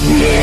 Yeah.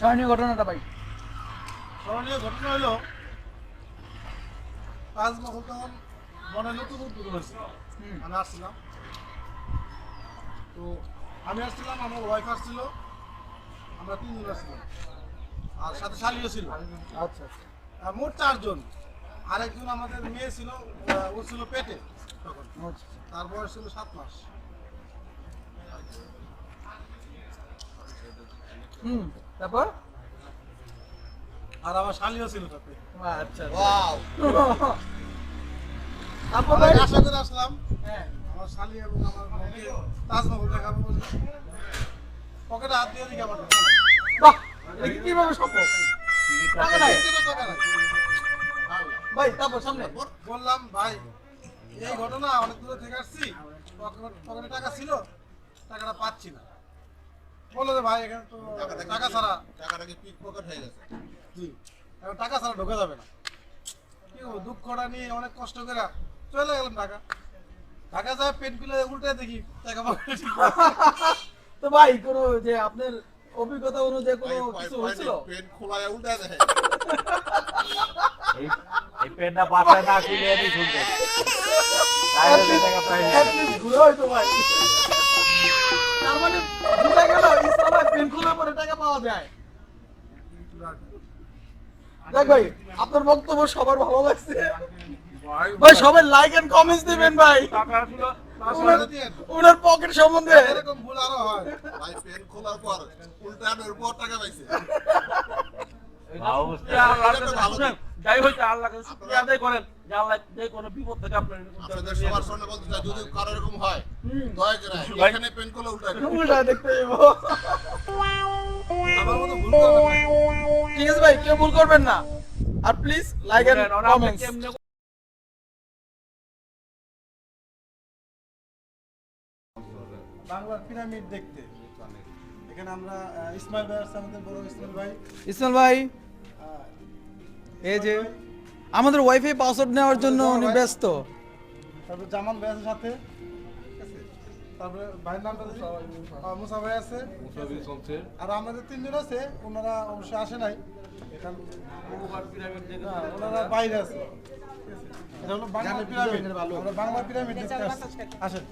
স্মরণীয় ঘটনাটা ভাই। স্মরণীয় ঘটনা হলো তাজমহল তখন মনে নতুন উদ্বোধন হয়েছিল আমি আসছিলাম। তো আমি আসছিলাম আমার ওয়াইফ আসছিল আমরা তিনজন আসছিলাম। আর সাথে শালিও ছিল। আচ্ছা আচ্ছা। মোট চারজন। আরেকজন আমাদের মেয়ে ছিল ও ছিল পেটে তখন। আচ্ছা। তার বয়স ছিল সাত মাস। হুম তারপর? আর আমার শালিও ছিল সাথে আচ্ছা ওয়াও। তারপর ভাই? আশা করে আসলাম। হ্যাঁ। আমার শালি এবং আমার তাজমহল দেখাবো পকেটে হাত দিয়ে দিকে আমার বাহ এটা কীভাবে সম্ভব। টাকা নাই। ভাই তারপর সামনে। বললাম ভাই এই ঘটনা অনেক দূরে থেকে আসছি। পকেট- পকেটে টাকা ছিল টাকাটা পাচ্ছি না। বলল যে ভাই এখানে তো টাকা ছাড়া। টাকাটা কি পিক পকেট হয়ে গেছে? জি। এখন টাকা ছাড়া ঢোকা যাবে না। কি দুঃখটা নিয়ে অনেক কষ্ট করে চলে গেলাম ঢাকা। ঢাকা যায় পেন খুলে উল্টে দেখি টাকা পকেটে তো ভাই কোনো যে আপনার অভিজ্ঞতা অনুযায়ী কোনো কিছু হয়েছিল? পেন খোলায় উল্টা দেয় এই পেনটা বাসায় না খুলে টাকা ঘুরে হয়তো ভাই। তার মানে বুঝা গেল ইসলামে পেন খুলে পরে টাকা পাওয়া যায়। দেখ ভাই, আপনার বক্তব্য সবার ভালো লাগছে। ভাই, সবাই লাইক এন্ড কমেন্টস দিবেন ভাই। ওনার- পকেট সম্বন্ধে। এরকম ভুল আরও হয়। ভাই পেন খোলার পর উল্টা পর টাকা পাইছে। অবশ্যই আল্লাহর কাছে শুনেন, যাই হইতে আল্লাহর শুকরিয়া আদায় করেন যে আল্লাহ যে কোনো বিপদ থেকে আপনার আপনাদের সবার সামনে বলতে চাই যদি কারও এরকম হয় দয়া করে এখানে পেন খোলা উল্টা উল্টা দেখতে যাব আমার মতো ভুল করবেন না। ঠিক আছে ভাই কেউ ভুল করবেন না। আর প্লিজ লাইক এন্ড ওরা কমেন্টস বাংলার পিরামিড দেখতে। এখানে আমরা ইসমাইল ভাই আসছে আমাদের বড় ইসমাইল ভাই। ইসমাইল ভাই এই যে আমাদের ওয়াইফাই পাসওয়ার্ড নেওয়ার জন্য উনি ব্যস্ত। তারপর জামান ভাই আছে সাথে। আছে? তারপরে ভাইয়ের নামটা মুসা ভাই আছে। আর আমাদের তিনজন আছে ওনারা অবশ্যই আসে নাই। কারণ না, ওনারা বাইরে আছে। এটা হলো বাংলা পিরামিড। বাংলা পিরামিড আসেন।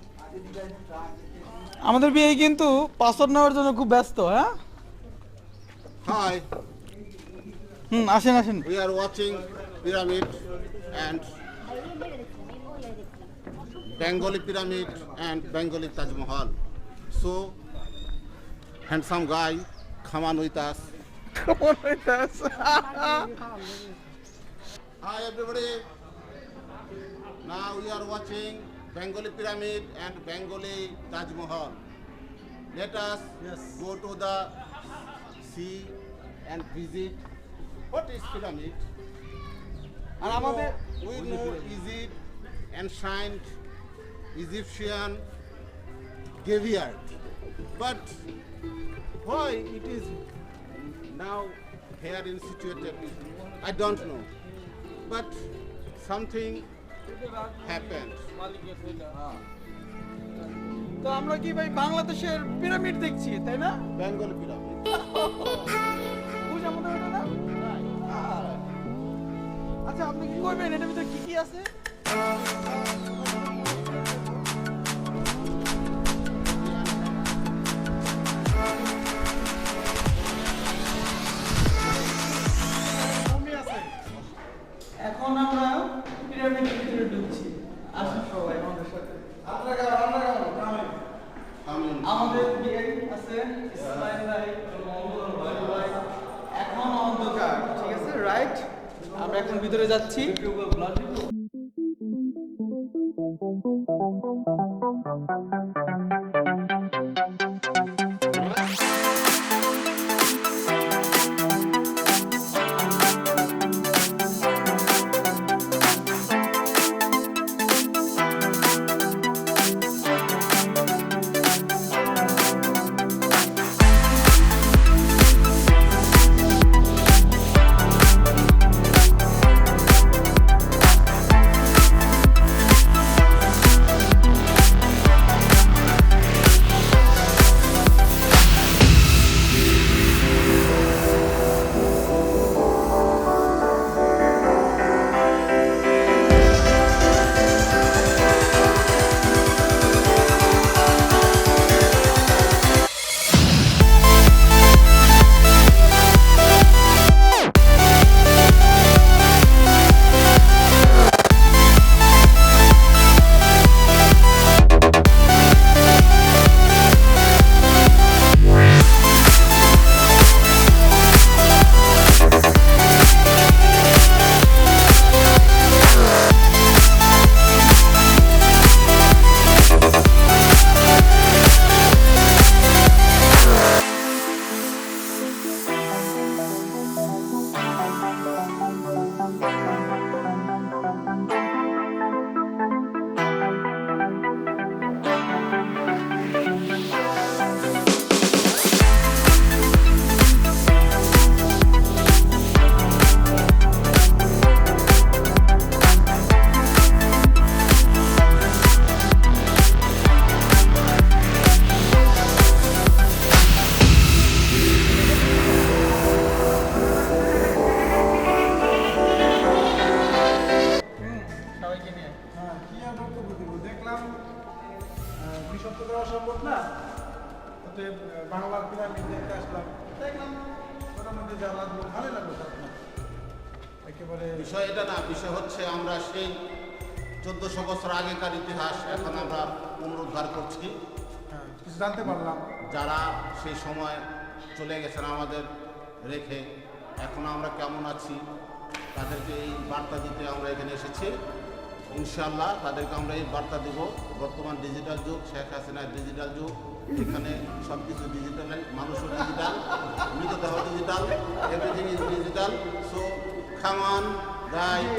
আমাদের বিয়ে কিন্তু পাসওয়ার্ড নেওয়ার জন্য খুব ব্যস্ত হ্যাঁ? হাই হুম আসেন আসেন। We are watching pyramid and Bengali pyramid and Bengali Taj Mahal so handsome guy খামান উইতাস খামান উইতাস hi everybody now we are watching Bengali pyramid and Bengali Taj Mahal. Let us Yes. go to the see and visit what is pyramid. আর আমাদের we know Egypt, ancient Egyptian graveyard, but why it is now here in situated, I don't know, but something happened. তো আমরা কি ভাই বাংলাদেশের pyramid দেখছি তাই না? Bengal pyramid. বুঝ না? আচ্ছা আপনি কি করবেন? এটার ভিতরে কি কি আছে? যা লাগল ভালোই লাগল একেবারে বিষয় এটা না বিষয় হচ্ছে আমরা সেই চোদ্দশো বছর আগেকার ইতিহাস এখন আমরা পুনরুদ্ধার করছি। হ্যাঁ কিছু জানতে পারলাম। যারা সেই সময় চলে গেছেন আমাদের রেখে এখন আমরা কেমন আছি তাদেরকে এই বার্তা দিতে আমরা এখানে এসেছি। ইনশাল্লাহ তাদেরকে আমরা এই বার্তা দিব। বর্তমান ডিজিটাল যুগ শেখ হাসিনার ডিজিটাল যুগ। এখানে সব কিছু ডিজিটাল মানুষও ডিজিটাল। সো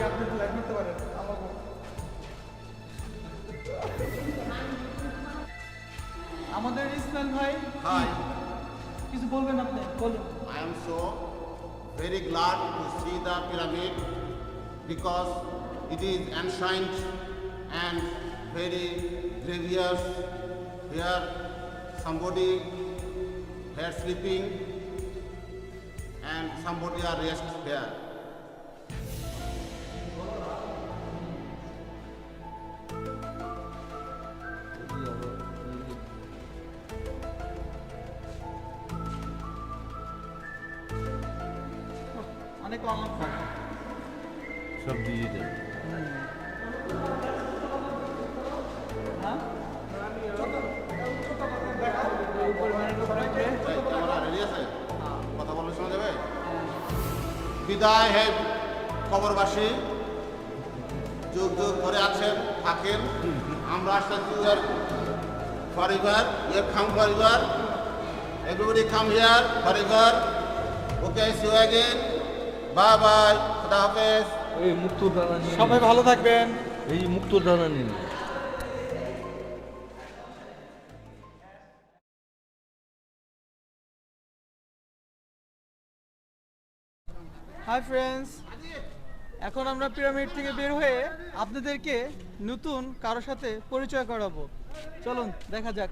আপনি লাইভ করতে পারেন আমাকে আমাদের ইসলাম ভাই হাই কিছু বলবেন আপনি বলুন I am so very glad to see the pyramid because it is ancient and very grievous. Here somebody here sleeping somebody arrest there. বিদায় হে কবরবাসী। যুগ যুগ ধরে আছেন থাকেন। আমরা আসতেছি ইয়ার ফরিবার ইয়ার খাম পরিবার। এভরিবডি খাম হিয়ার পরিবার। Okay see you bye bye খুদা হাফেজ। এই মুক্ত দানা নিন। সবাই ভালো থাকবেন। এই মুক্ত দানা নিন। হাই ফ্রেন্ডস এখন আমরা পিরামিড থেকে বের হয়ে আপনাদেরকে নতুন কারোর সাথে পরিচয় করাবো। চলুন, দেখা যাক।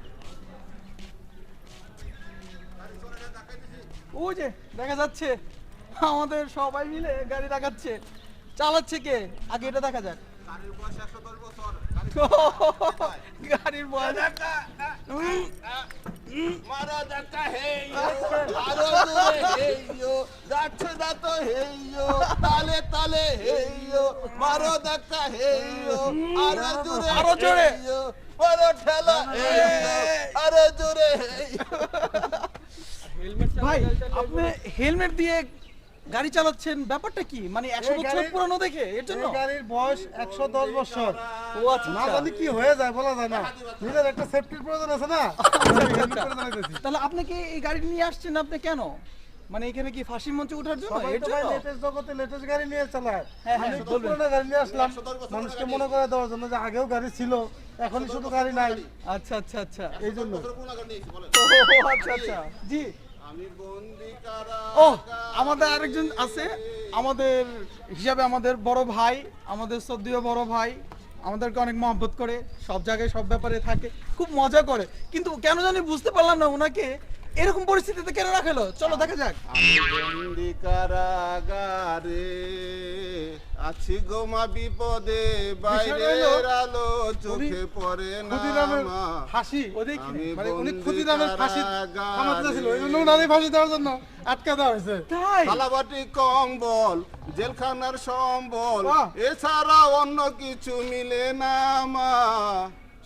ওই যে, দেখা যাচ্ছে। আমাদের সবাই মিলে গাড়ি দেখাচ্ছে চালাচ্ছে কে? আগে এটা দেখা যাক। গাড়ির মারা দূরে হেইয়ো যাচ্ছে না তো হেইয়ো তালে তালে হেইয়ো মারো দেখা হেইয়ো আরও দূরে আরও জোরে। মারো ঠেলা আরও জোরে। ভাই আপনি হেলমেট দিয়ে গাড়ি চালাচ্ছেন ব্যাপারটা কি? মানে একশো বছর পুরানো দেখে এর জন্য? গাড়ির বয়স একশো দশ বছর। ও আচ্ছা না আচ্ছা। জানি কি হয়ে যায় বলা যায় না। নিজের একটা সেফটির প্রয়োজন আছে না। তাহলে আপনি কি এই গাড়ি নিয়ে আসছেন আপনি কেন? মানে এখানে কি ফাঁসির মঞ্চে ওঠার জন্য? এর জন্য? লেটেস্ট জগতে লেটেস্ট গাড়ি নিয়ে চালায়। হ্যাঁ, হ্যাঁ, আমি পুরোনো গাড়ি নিয়ে আসলাম। মানুষকে মনে করে দেওয়ার জন্য যে আগেও গাড়ি ছিল এখনই শুধু গাড়ি নাই। আচ্ছা আচ্ছা আচ্ছা। এই জন্য। আচ্ছা আচ্ছা। জি। ও, আমাদের আরেকজন আছে। আমাদের হিসাবে আমাদের বড় ভাই, আমাদের শ্রদ্ধেয় বড় ভাই, আমাদেরকে অনেক মহব্বত করে, সব জায়গায় সব ব্যাপারে থাকে, খুব মজা করে। কিন্তু কেন জানি বুঝতে পারলাম না ওনাকে, এরকম পরিস্থিতিতে কেন রাখেলো? চলো দেখা যাক। আমি বন্দি কারাগারে আছি গোমা বিপদে বাইরের আলো চোখে পড়ে না। ফাঁসি মানে উনি ক্ষুদিরামের ফাঁসি থামাতে ছিল এই জন্য উনারই ফাঁসি দেওয়ার জন্য আটকা দেওয়া হয়েছে থালাবাটি কম্বল জেলখানার সম্বল। এছাড়া অন্য কিছু মিলে না মা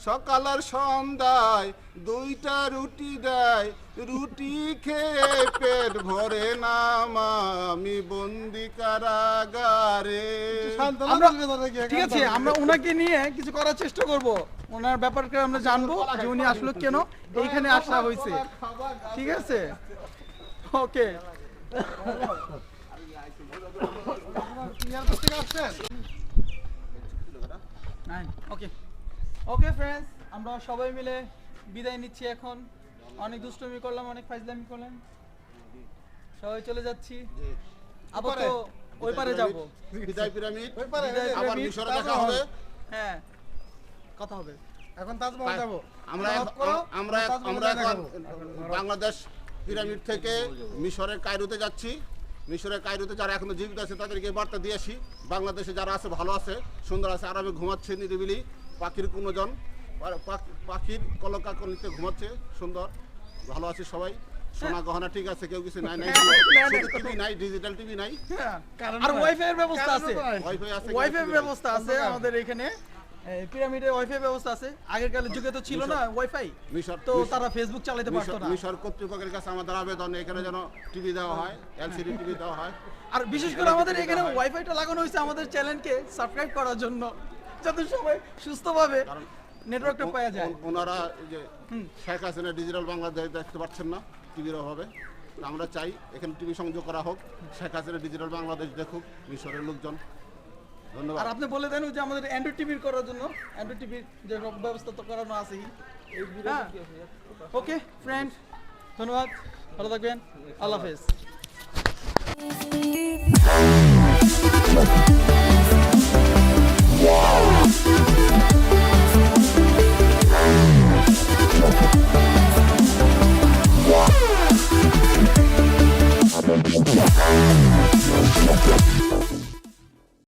সকাল আর সন্ধ্যায় দুইটা রুটি দেয় রুটি খেয়ে পেট ভরে না মা আমি বন্দি কারাগারে। ঠিক আছে আমরা ওনাকে নিয়ে কিছু করার চেষ্টা করব। ওনার ব্যাপারটা আমরা জানব যে উনি আসলো কেন এইখানে আসা হয়েছে। ঠিক আছে? ওকে? ওকে ওকে ফ্রেন্ডস আমরা সবাই মিলে বিদায় নিচ্ছি এখন। অনেক দুষ্টুমি করলাম অনেক ফাইজলামি করলাম। সবাই চলে যাচ্ছি। আপাতত ওই পারে। যাব। বিদায় পিরামিড। ওই পারে, আবার মিশরে দেখা হবে। হ্যাঁ কথা হবে। এখন তাজমহল যাব। আমরা আমরা আমরা এখন বাংলাদেশ পিরামিড থেকে মিশরের কায়রোতে যাচ্ছি। মিশরের কায়রোতে যারা এখনও জীবিত আছে তাদেরকে বার্তা দিয়ে আসি। বাংলাদেশে যারা আছে ভালো আছে সুন্দর আছে আরামে ঘুমাচ্ছে নিরিবিলি পাখির কুমোজন পাখি- পাখির কলকাকলিতে ঘুমাচ্ছে সুন্দর। ভালো আছে সবাই। সোনা গহনা ঠিক আছে কেউ কিছু নাই নাই টিভি নাই ডিজিটাল টিভি নাই। হ্যাঁ, আর ওয়াইফাই এর ব্যবস্থা আছে। ওয়াইফাই আছে ওয়াইফাই এর ব্যবস্থা আছে। আমাদের এখানে। পিরামিডে ওয়াইফাই ব্যবস্থা আছে। আগের কালের যুগে তো ছিল না ওয়াইফাই মিশর তো তারা ফেসবুক চালাতে পারতো না। মিশর কর্তৃপক্ষের কাছে আমাদের আবেদন এখানে যেন টিভি দেওয়া হয় এলসিডি টিভি দেওয়া হয়। আর বিশেষ করে আমাদের এখানে ওয়াইফাইটা লাগানো হয়েছে আমাদের চ্যানেলকে সাবস্ক্রাইব করার জন্য। যাতে সবাই সুস্থভাবে কারণ নেটওয়ার্কটা পাওয়া যায়। ওনারা যে শেখ হাসিনা ডিজিটাল বাংলাদেশ দেখতে পাচ্ছেন না টিভির অভাবে। আমরা চাই এখানে টিভি সংযোগ করা হোক শেখ হাসিনা ডিজিটাল বাংলাদেশ দেখুক মিশরের লোকজন। ধন্যবাদ। আর আপনি বলে দেন যে আমাদের অ্যান্ড্রয়েড টিভির করার জন্য। অ্যান্ড্রয়েড টিভির যে ব্যবস্থা তো করানো আছেই। হ্যাঁ। ওকে ফ্রেন্ড ধন্যবাদ। ভালো থাকবেন। আল্লাহ হাফেজ।